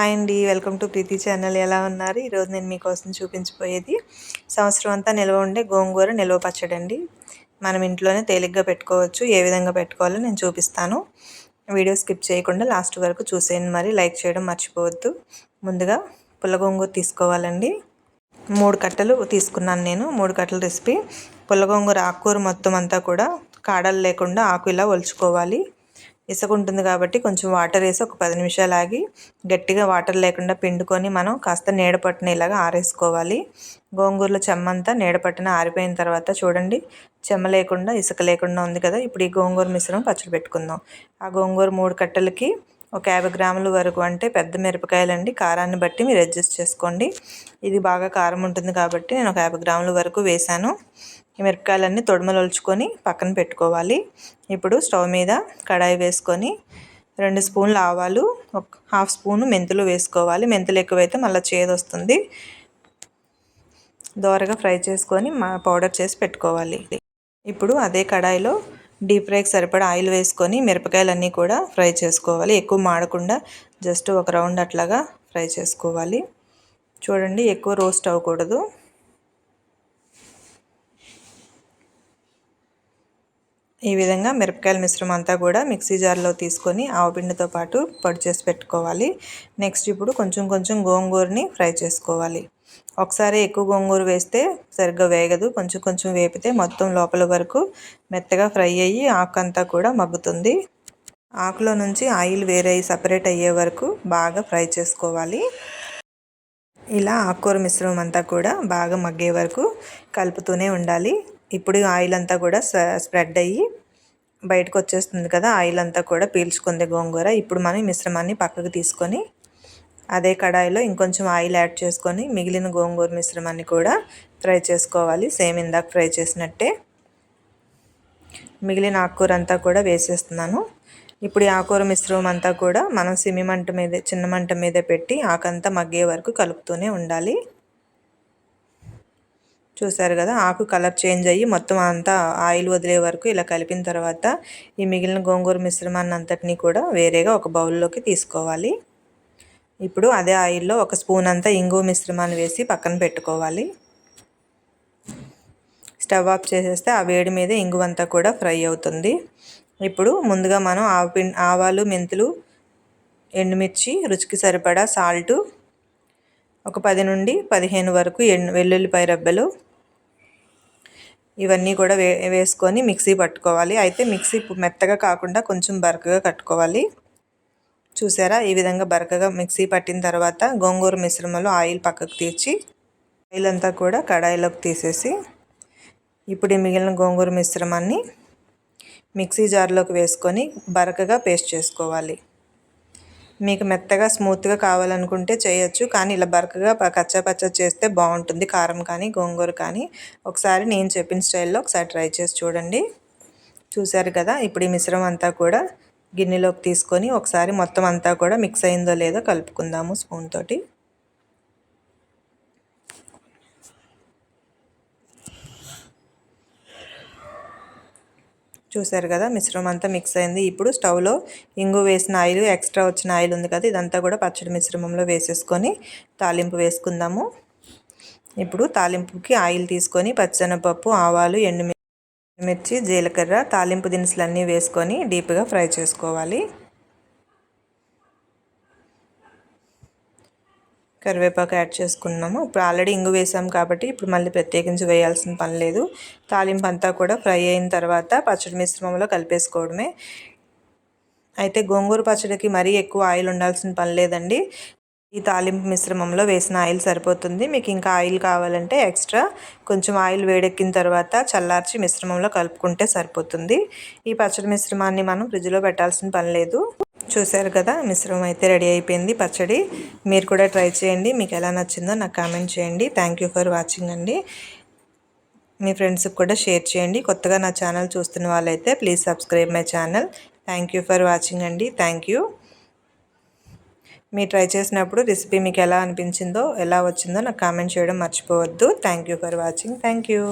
Hi అండి welcome to Preethi channel. ఎలా ఉన్నారు? ఈరోజు నేను మీకోసం చూపించిపోయేది సంవత్సరం అంతా నిల్వ ఉండే గోంగూర నిల్వ పచ్చడి అండి మనం ఇంట్లోనే తేలిగ్గా పెట్టుకోవచ్చు ఏ విధంగా పెట్టుకోవాలో నేను చూపిస్తాను. వీడియో స్కిప్ చేయకుండా లాస్ట్ వరకు చూసేయండి మరి లైక్ చేయడం మర్చిపోవద్దు. ముందుగా పుల్ల గోంగూర తీసుకోవాలండి. మూడు కట్టలు తీసుకున్నాను నేను మూడు కట్టల రెసిపీ. పుల్ల గోంగూర ఆకుకూర మొత్తం అంతా కూడా కాడలు లేకుండా ఆకు ఇలా ఒలుచుకోవాలి. ఇసుక ఉంటుంది కాబట్టి కొంచెం వాటర్ వేసి ఒక పది నిమిషాలు ఆగి గట్టిగా వాటర్ లేకుండా పిండుకొని మనం కాస్త నీడ ఇలాగా ఆరేసుకోవాలి. గోంగూరలో చెమ్మంతా నీడ పట్టిన ఆరిపోయిన తర్వాత చూడండి చెమ్మ లేకుండా ఇసుక లేకుండా ఉంది కదా. ఇప్పుడు ఈ గోంగూర మిశ్రమం పచ్చడి పెట్టుకుందాం. ఆ గోంగూర మూడు కట్టలకి ఒక యాభై గ్రాముల వరకు అంటే పెద్ద మిరపకాయలండి. కారాన్ని బట్టి మీరు అడ్జస్ట్ చేసుకోండి. ఇది బాగా కారం ఉంటుంది కాబట్టి నేను ఒక యాభై గ్రాముల వరకు వేశాను ఈ మిరపకాయలన్నీ తొడమలొల్చుకొని పక్కన పెట్టుకోవాలి. ఇప్పుడు స్టవ్ మీద కడాయి వేసుకొని రెండు స్పూన్లు ఆవాలు ఒక హాఫ్ స్పూను మెంతులు వేసుకోవాలి. మెంతులు ఎక్కువైతే మళ్ళీ చేదు వస్తుంది దోరగా ఫ్రై చేసుకొని మా పౌడర్ చేసి పెట్టుకోవాలి. ఇప్పుడు అదే కడాయిలో డీప్ ఫ్రైకి సరిపడా ఆయిల్ వేసుకొని మిరపకాయలన్నీ కూడా ఫ్రై చేసుకోవాలి. ఎక్కువ మాడకుండా జస్ట్ ఒక రౌండ్ అట్లాగా ఫ్రై చేసుకోవాలి. చూడండి ఎక్కువ రోస్ట్ అవ్వకూడదు. ఈ విధంగా మిరపకాయల మిశ్రమం అంతా కూడా మిక్సీ జార్లో తీసుకొని ఆవపిండితో పాటు పొడి చేసి పెట్టుకోవాలి. నెక్స్ట్ ఇప్పుడు కొంచెం కొంచెం గోంగూరని ఫ్రై చేసుకోవాలి. ఒకసారి ఎక్కువ గోంగూర వేస్తే సరిగ్గా వేగదు. కొంచెం కొంచెం వేపితే మొత్తం లోపల వరకు మెత్తగా ఫ్రై అయ్యి ఆకు అంతా కూడా మగ్గుతుంది. ఆకులో నుంచి ఆయిల్ వేరే సపరేట్ అయ్యే వరకు బాగా ఫ్రై చేసుకోవాలి. ఇలా ఆకుకూర మిశ్రమం అంతా కూడా బాగా మగ్గే వరకు కలుపుతూనే ఉండాలి. ఇప్పుడు ఆయిల్ అంతా కూడా స్ప్రెడ్ అయ్యి బయటకు వచ్చేస్తుంది కదా ఆయిల్ అంతా కూడా పీల్చుకుంది గోంగూర. ఇప్పుడు మనం మిశ్రమాన్ని పక్కకు తీసుకొని అదే కడాయిలో ఇంకొంచెం ఆయిల్ యాడ్ చేసుకొని మిగిలిన గోంగూర మిశ్రమాన్ని కూడా ఫ్రై చేసుకోవాలి. సేమ్ ఇందాక ఫ్రై చేసినట్టే. మిగిలిన ఆకుకూర అంతా కూడా వేసేస్తున్నాను. ఇప్పుడు ఈ ఆకుకూర మిశ్రమం అంతా కూడా మనం సిమి మంట మీద చిన్న మంట మీద పెట్టి ఆకంతా మగ్గే వరకు కలుపుతూనే ఉండాలి. చూసారు కదా ఆకు కలర్ చేంజ్ అయ్యి మొత్తం అంతా ఆయిల్ వదిలే వరకు ఇలా కలిపిన తర్వాత ఈ మిగిలిన గోంగూర మిశ్రమాన్ని అంతటినీ కూడా వేరేగా ఒక బౌల్లోకి తీసుకోవాలి. ఇప్పుడు అదే ఆయిల్లో ఒక స్పూన్ అంతా ఇంగు మిశ్రమాన్ని వేసి పక్కన పెట్టుకోవాలి. స్టవ్ ఆఫ్ చేసేస్తే ఆ వేడి మీద ఇంగువంతా కూడా ఫ్రై అవుతుంది. ఇప్పుడు ముందుగా మనం ఆవు ఆవాలు మెంతులు ఎండుమిర్చి రుచికి సరిపడా సాల్టు ఒక పది నుండి పదిహేను వరకు ఎండు వెల్లుల్లిపాయ రబ్బలు ఇవన్నీ కూడా వే వేసుకొని మిక్సీ పట్టుకోవాలి. అయితే మిక్సీ మెత్తగా కాకుండా కొంచెం బరకగా కట్టుకోవాలి. చూసారా? ఈ విధంగా బరకగా మిక్సీ పట్టిన తర్వాత గోంగూర మిశ్రమంలో ఆయిల్ పక్కకు తీర్చి ఆయిల్ అంతా కూడా కడాయిలోకి తీసేసి ఇప్పుడు మిగిలిన గోంగూర మిశ్రమాన్ని మిక్సీ జార్లోకి వేసుకొని బరకగా పేస్ట్ చేసుకోవాలి. మీకు మెత్తగా స్మూత్గా కావాలనుకుంటే చేయొచ్చు కానీ ఇలా బరకగా కచ్చా చేస్తే బాగుంటుంది. కారం కానీ గోంగూర కానీ ఒకసారి నేను చెప్పిన స్టైల్లో ఒకసారి ట్రై చేసి చూడండి. చూశారు కదా? ఇప్పుడు ఈ మిశ్రమం అంతా కూడా గిన్నెలోకి తీసుకొని ఒకసారి మొత్తం అంతా కూడా మిక్స్ అయిందో లేదో కలుపుకుందాము స్పూన్ తోటి. చూసారు కదా మిశ్రమం అంతా మిక్స్ అయింది. ఇప్పుడు స్టవ్లో ఇంగు వేసిన ఆయిల్ ఎక్స్ట్రా వచ్చిన ఆయిల్ ఉంది కదా ఇదంతా కూడా పచ్చడి మిశ్రమంలో వేసేసుకొని తాలింపు వేసుకుందాము. ఇప్పుడు తాలింపుకి ఆయిల్ తీసుకొని పచ్చనపప్పు ఆవాలు ఎండు మిర్చి జీలకర్ర తాలింపు దినుసులు అన్నీ వేసుకొని డీప్గా ఫ్రై చేసుకోవాలి. కరివేపాకు యాడ్ చేసుకున్నాము. ఇప్పుడు ఆల్రెడీ ఇంగు వేసాం కాబట్టి ఇప్పుడు మళ్ళీ ప్రత్యేకించి వేయాల్సిన పని లేదు. తాలింపు అంతా కూడా ఫ్రై అయిన తర్వాత పచ్చడి మిశ్రమంలో కలిపేసుకోవడమే. అయితే గోంగూర పచ్చడికి మరీ ఎక్కువ ఆయిల్ ఉండాల్సిన పని లేదండి. ఈ తాలింపు మిశ్రమంలో వేసిన ఆయిల్ సరిపోతుంది. మీకు ఇంకా ఆయిల్ కావాలంటే ఎక్స్ట్రా కొంచెం ఆయిల్ వేడెక్కిన తర్వాత చల్లార్చి మిశ్రమంలో కలుపుకుంటే సరిపోతుంది. ఈ పచ్చడి మిశ్రమాన్ని మనం ఫ్రిడ్జ్లో పెట్టాల్సిన పని లేదు. చూశారు కదా మిశ్రమం అయితే రెడీ అయిపోయింది పచ్చడి. మీరు కూడా ట్రై చేయండి. మీకు ఎలా నచ్చిందో నాకు కామెంట్ చేయండి. థ్యాంక్ ఫర్ వాచింగ్ అండి. మీ ఫ్రెండ్స్కి కూడా షేర్ చేయండి. కొత్తగా నా ఛానల్ చూస్తున్న వాళ్ళైతే please subscribe my channel. Thank for watching అండి. థ్యాంక్ మీరు ట్రై చేసినప్పుడు రెసిపీ మీకు ఎలా అనిపించిందో ఎలా వచ్చిందో నాకు కామెంట్ చేయడం మర్చిపోవద్దు. Thank you for watching thank you